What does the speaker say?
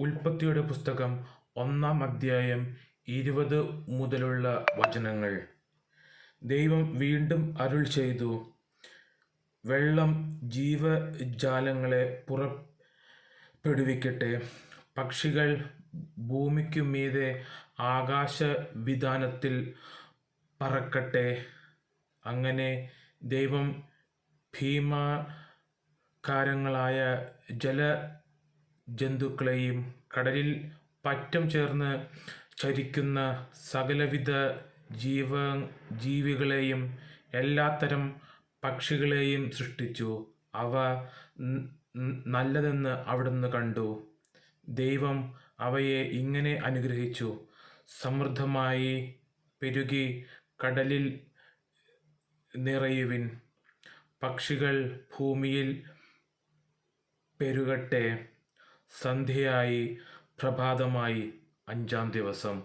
ഉൽപ്പത്തിയുടെ പുസ്തകം ഒന്നാം അധ്യായം ഇരുപത് മുതലുള്ള വചനങ്ങൾ. ദൈവം വീണ്ടും അരുൾ ചെയ്തു വെള്ളം ജീവജാലങ്ങളെ പുറപ്പെടുവിക്കട്ടെ. പക്ഷികൾ ഭൂമിക്കു മീതെ ആകാശ വിധാനത്തിൽ പറക്കട്ടെ. അങ്ങനെ ദൈവം ഭീമാകാരങ്ങളായ ജലജന്തുക്കളെയും കടലിൽ പറ്റം ചേർന്ന് ചരിക്കുന്ന സകലവിധ ജീവ ജീവികളെയും എല്ലാത്തരം പക്ഷികളെയും സൃഷ്ടിച്ചു. അവ നല്ലതെന്ന് അവിടുന്ന് കണ്ടു. ദൈവം അവയെ ഇങ്ങനെ അനുഗ്രഹിച്ചു. സമൃദ്ധമായി പെരുകി കടലിൽ നിറയുവിൻ. പക്ഷികൾ ഭൂമിയിൽ പെരുകട്ടെ. സന്ധ്യയായി പ്രഭാതമായി അഞ്ചാം ദിവസം